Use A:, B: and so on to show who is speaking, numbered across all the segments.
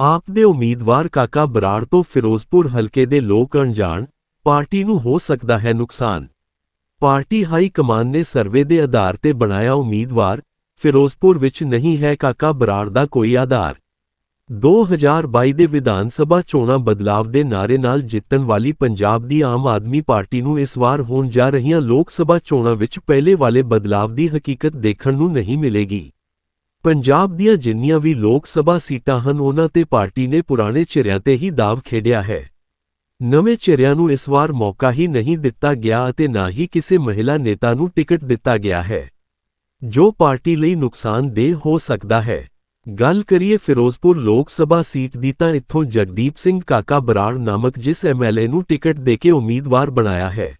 A: ਆਪ ਦੇ ਉਮੀਦਵਾਰ ਕਾਕਾ ਬਰਾੜ ਤੋਂ ਫਿਰੋਜ਼ਪੁਰ ਹਲਕੇ ਦੇ ਲੋਕ ਅਣਜਾਣ, ਪਾਰਟੀ ਨੂੰ ਹੋ ਸਕਦਾ ਹੈ ਨੁਕਸਾਨ। ਪਾਰਟੀ ਹਾਈ ਕਮਾਨ ਨੇ ਸਰਵੇ ਦੇ ਆਧਾਰ ਤੇ ਬਣਾਇਆ ਉਮੀਦਵਾਰ, ਫਿਰੋਜ਼ਪੁਰ ਵਿੱਚ ਨਹੀਂ ਹੈ ਕਾਕਾ ਬਰਾੜ ਦਾ ਕੋਈ ਆਧਾਰ। 2022 ਦੇ ਵਿਧਾਨ ਸਭਾ ਚੋਣਾਂ ਬਦਲਾਵ ਦੇ ਨਾਰੇ ਨਾਲ ਜਿੱਤਣ ਵਾਲੀ ਪੰਜਾਬ ਦੀ ਆਮ ਆਦਮੀ ਪਾਰਟੀ ਨੂੰ ਇਸ ਵਾਰ ਹੋਣ ਜਾ ਰਹੀਆਂ ਲੋਕ ਸਭਾ ਚੋਣਾਂ ਵਿੱਚ ਪਹਿਲੇ ਵਾਲੇ ਬਦਲਾਵ ਦੀ ਹਕੀਕਤ ਦੇਖਣ ਨੂੰ ਨਹੀਂ ਮਿਲੇਗੀ। ਪੰਜਾਬ ਦੀਆਂ ਜਿੰਨੀਆਂ ਵੀ ਲੋਕ ਸਭਾ ਸੀਟਾਂ ਹਨ, ਉਹਨਾਂ ਤੇ ਪਾਰਟੀ ਨੇ ਪੁਰਾਣੇ ਚਿਹਰਿਆਂ ਤੇ ਹੀ ਦਾਅਵ ਖੇਡਿਆ ਹੈ। ਨਵੇਂ ਚਿਹਰਿਆਂ ਨੂੰ ਇਸ ਵਾਰ ਮੌਕਾ ਹੀ ਨਹੀਂ ਦਿੱਤਾ ਗਿਆ ਅਤੇ ਨਾ ਹੀ ਕਿਸੇ ਮਹਿਲਾ ਨੇਤਾ ਨੂੰ ਟਿਕਟ ਦਿੱਤਾ ਗਿਆ ਹੈ। ਜੋ ਪਾਰਟੀ ਲਈ ਨੁਕਸਾਨਦੇਹ ਹੋ ਸਕਦਾ ਹੈ। ਗੱਲ ਕਰੀਏ ਫਿਰੋਜ਼ਪੁਰ ਲੋਕ ਸਭਾ ਸੀਟ ਦੀ ਤਾਂ ਇੱਥੋਂ ਜਗਦੀਪ ਸਿੰਘ ਕਾਕਾ ਬਰਾੜ ਨਾਮਕ ਜਿਸ ਐਮਐਲਏ ਨੂੰ ਟਿਕਟ ਦੇ ਕੇ ਉਮੀਦਵਾਰ ਬਣਾਇਆ ਹੈ।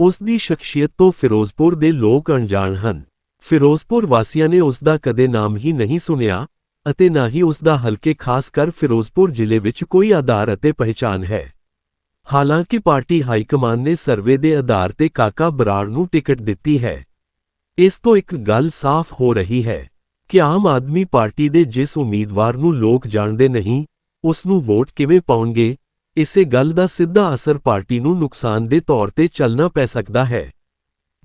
A: ਉਸ ਦੀ ਸ਼ਖਸੀਅਤ ਤੋਂ ਫਿਰੋਜ਼ਪੁਰ ਦੇ ਲੋਕ ਅਣਜਾਣ ਹਨ। ਫਿਰੋਜ਼ਪੁਰ ਵਾਸੀਆਂ ਨੇ ਉਸ ਦਾ ਕਦੇ ਨਾਮ ਹੀ ਨਹੀਂ ਸੁਨਿਆ ਅਤੇ ਨਾ ਹੀ ਉਸ ਦਾ ਹਲਕੇ ਖਾਸ ਕਰ ਫਿਰੋਜ਼ਪੁਰ ਜ਼ਿਲ੍ਹੇ ਵਿੱਚ ਕੋਈ ਆਧਾਰ ਅਤੇ ਪਹਿਚਾਨ ਹੈ। ਹਾਲਾਂਕਿ ਪਾਰਟੀ ਹਾਈਕਮਾਨ ਨੇ ਸਰਵੇ ਦੇ ਆਧਾਰ ਤੇ ਕਾਕਾ ਬਰਾੜ ਨੂੰ ਟਿਕਟ ਦਿੱਤੀ ਹੈ। ਇਸ ਤੋਂ ਇੱਕ ਗੱਲ ਸਾਫ਼ ਹੋ ਰਹੀ ਹੈ। ਕਿ ਆਮ ਆਦਮੀ ਪਾਰਟੀ ਦੇ ਜਿਸ ਉਮੀਦਵਾਰ ਨੂੰ ਲੋਕ ਜਾਣਦੇ ਨਹੀਂ ਉਸ ਨੂੰ ਵੋਟ ਕਿਵੇਂ ਪਾਉਣਗੇ, ਇਸੇ ਗੱਲ ਦਾ ਸਿੱਧਾ ਅਸਰ ਪਾਰਟੀ ਨੂੰ ਨੁਕਸਾਨ ਦੇ ਤੌਰ ਤੇ ਚੱਲਣਾ ਪੈ ਸਕਦਾ ਹੈ।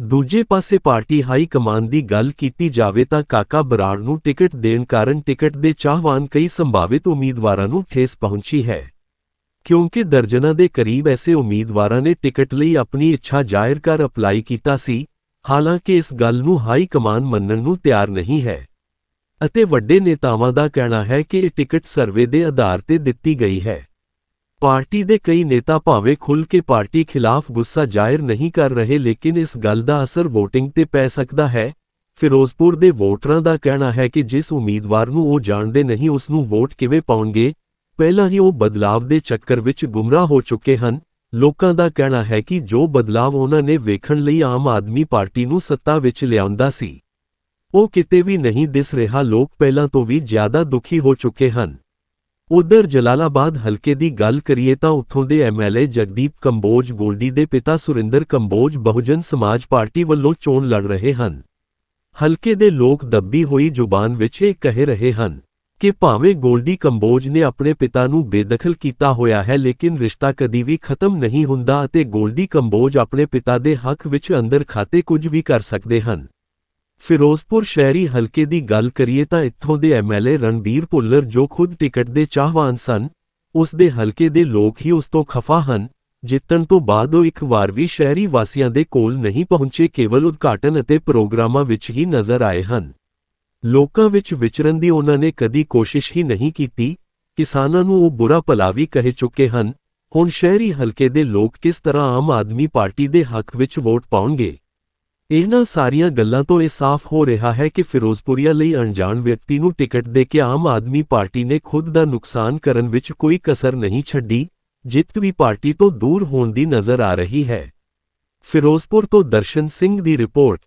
A: ਦੂਜੇ ਪਾਸੇ ਪਾਰਟੀ ਹਾਈ ਕਮਾਨ ਦੀ ਗੱਲ ਕੀਤੀ ਜਾਵੇ ਤਾਂ ਕਾਕਾ ਬਰਾੜ ਨੂੰ ਟਿਕਟ ਦੇਣ ਕਾਰਨ ਟਿਕਟ ਦੇ ਚਾਹਵਾਨ ਕਈ ਸੰਭਾਵਿਤ ਉਮੀਦਵਾਰਾਂ ਨੂੰ ਠੇਸ ਪਹੁੰਚੀ ਹੈ। ਕਿਉਂਕਿ ਦਰਜਨਾਂ ਦੇ ਕਰੀਬ ਐਸੇ ਉਮੀਦਵਾਰਾਂ ਨੇ ਟਿਕਟ ਲਈ ਆਪਣੀ ਇੱਛਾ ਜ਼ਾਹਿਰ ਕਰ ਅਪਲਾਈ ਕੀਤਾ ਸੀ, ਹਾਲਾਂਕਿ ਇਸ ਗੱਲ ਨੂੰ ਹਾਈ ਕਮਾਨ ਮੰਨਣ ਨੂੰ ਤਿਆਰ ਨਹੀਂ ਹੈ। ਅਤੇ ਵੱਡੇ ਨੇਤਾਵਾਂ ਦਾ ਕਹਿਣਾ ਹੈ ਕਿ ਇਹ ਟਿਕਟ ਸਰਵੇ ਦੇ ਆਧਾਰ ਤੇ ਦਿੱਤੀ ਗਈ ਹੈ। ਪਾਰਟੀ ਦੇ ਕਈ ਨੇਤਾ ਭਾਵੇਂ ਖੁੱਲ੍ਹ ਕੇ ਪਾਰਟੀ ਖਿਲਾਫ ਗੁੱਸਾ ਜ਼ਾਹਿਰ ਨਹੀਂ ਕਰ ਰਹੇ ਲੇਕਿਨ ਇਸ ਗੱਲ ਦਾ ਅਸਰ VOTING ਤੇ ਪੈ ਸਕਦਾ ਹੈ। ਫਿਰੋਜ਼ਪੁਰ ਦੇ ਵੋਟਰਾਂ ਦਾ ਕਹਿਣਾ ਹੈ ਕਿ ਜਿਸ ਉਮੀਦਵਾਰ ਨੂੰ ਉਹ ਜਾਣਦੇ ਨਹੀਂ ਉਸ ਨੂੰ ਵੋਟ ਕਿਵੇਂ ਪਾਉਣਗੇ। ਪਹਿਲਾਂ ਹੀ ਉਹ ਬਦਲਾਵ ਦੇ ਚੱਕਰ ਵਿੱਚ ਗੁੰਮਰਾਹ ਹੋ ਚੁੱਕੇ ਹਨ। ਲੋਕਾਂ ਦਾ ਕਹਿਣਾ ਹੈ ਕਿ ਜੋ ਬਦਲਾਵ ਉਹਨਾਂ ਨੇ ਵੇਖਣ ਲਈ ਆਮ ਆਦਮੀ ਪਾਰਟੀ ਨੂੰ ਸੱਤਾ ਵਿੱਚ ਲਿਆਉਂਦਾ ਸੀ। ਉਹ ਕਿਤੇ ਵੀ ਨਹੀਂ ਦਿਸ ਰਿਹਾ। ਲੋਕ ਪਹਿਲਾਂ ਤੋਂ ਵੀ ਜ਼ਿਆਦਾ ਦੁਖੀ ਹੋ ਚੁੱਕੇ ਹਨ। ਉਧਰ ਜਲਾਲਾਬਾਦ ਹਲਕੇ ਦੀ ਗੱਲ ਕਰੀਏ ਤਾਂ ਉੱਥੋਂ ਦੇ ਐਮਐਲਏ ਜਗਦੀਪ ਕੰਬੋਜ ਗੋਲਡੀ ਦੇ ਪਿਤਾ ਸੁਰਿੰਦਰ ਕੰਬੋਜ ਬਹੁਜਨ ਸਮਾਜ ਪਾਰਟੀ ਵੱਲੋਂ ਚੋਣ ਲੜ ਰਹੇ ਹਨ। ਹਲਕੇ ਦੇ ਲੋਕ ਦੱਬੀ ਹੋਈ ਜ਼ੁਬਾਨ ਵਿੱਚ ਇਹ ਕਹਿ ਰਹੇ ਹਨ ਕਿ ਭਾਵੇਂ ਗੋਲਡੀ ਕੰਬੋਜ ਨੇ ਆਪਣੇ ਪਿਤਾ ਨੂੰ ਬੇਦਖਲ ਕੀਤਾ ਹੋਇਆ ਹੈ ਲੇਕਿਨ ਰਿਸ਼ਤਾ ਕਦੀ ਵੀ ਖਤਮ ਨਹੀਂ ਹੁੰਦਾ ਅਤੇ ਗੋਲਡੀ ਕੰਬੋਜ ਆਪਣੇ ਪਿਤਾ ਦੇ ਹੱਕ ਵਿੱਚ ਅੰਦਰ ਖਾਤੇ ਕੁਝ ਵੀ ਕਰ ਸਕਦੇ ਹਨ। ਫਿਰੋਜ਼ਪੁਰ ਸ਼ਹਿਰੀ ਹਲਕੇ ਦੀ ਗੱਲ ਕਰੀਏ ਤਾਂ ਇੱਥੋਂ ਦੇ ਐਮਐਲਏ ਰਣਬੀਰ ਭੁੱਲਰ ਜੋ ਖੁਦ ਟਿਕਟ ਦੇ ਚਾਹਵਾਨ ਸਨ, ਉਸ ਦੇ ਹਲਕੇ ਦੇ ਲੋਕ ਹੀ ਉਸ ਤੋਂ ਖਫਾ ਹਨ, ਜਿੱਤਣ ਤੋਂ ਬਾਅਦ ਉਹ ਇੱਕ ਵਾਰ ਵੀ ਸ਼ਹਿਰੀ ਵਾਸੀਆਂ ਦੇ ਕੋਲ ਨਹੀਂ ਪਹੁੰਚੇ, ਕੇਵਲ ਉਦਘਾਟਨ ਅਤੇ ਪ੍ਰੋਗਰਾਮਾਂ ਵਿੱਚ ਹੀ ਨਜ਼ਰ ਆਏ ਹਨ। ਲੋਕਾਂ ਵਿੱਚ ਵਿਚਰਨ ਦੀ ਉਹਨਾਂ ਨੇ ਕਦੀ ਕੋਸ਼ਿਸ਼ ਹੀ ਨਹੀਂ ਕੀਤੀ, ਕਿਸਾਨਾਂ ਨੂੰ ਉਹ ਬੁਰਾ ਭਲਾ ਵੀ ਕਹਿ ਚੁੱਕੇ ਹਨ, ਹੁਣ ਸ਼ਹਿਰੀ ਹਲਕੇ ਦੇ ਲੋਕ ਕਿਸ ਤਰ੍ਹਾਂ ਆਮ ਆਦਮੀ ਪਾਰਟੀ ਦੇ ਹੱਕ ਵਿੱਚ ਵੋਟ ਪਾਉਣਗੇ। ਇਹਨਾਂ ਸਾਰੀਆਂ ਗੱਲਾਂ ਤੋਂ ਇਹ ਸਾਫ਼ ਹੋ ਰਿਹਾ ਹੈ ਕਿ ਫਿਰੋਜ਼ਪੁਰੀਆ ਲਈ ਅਣਜਾਣ ਵਿਅਕਤੀ ਨੂੰ ਟਿਕਟ ਦੇ ਕੇ ਆਮ ਆਦਮੀ ਪਾਰਟੀ ਨੇ ਖੁਦ ਦਾ ਨੁਕਸਾਨ ਕਰਨ ਵਿੱਚ ਕੋਈ ਕਸਰ ਨਹੀਂ ਛੱਡੀ, ਜਿੱਤ ਵੀ ਪਾਰਟੀ ਤੋਂ ਦੂਰ ਹੋਣ ਦੀ ਨਜ਼ਰ ਆ ਰਹੀ ਹੈ। ਫਿਰੋਜ਼ਪੁਰ ਤੋਂ ਦਰਸ਼ਨ ਸਿੰਘ ਦੀ ਰਿਪੋਰਟ।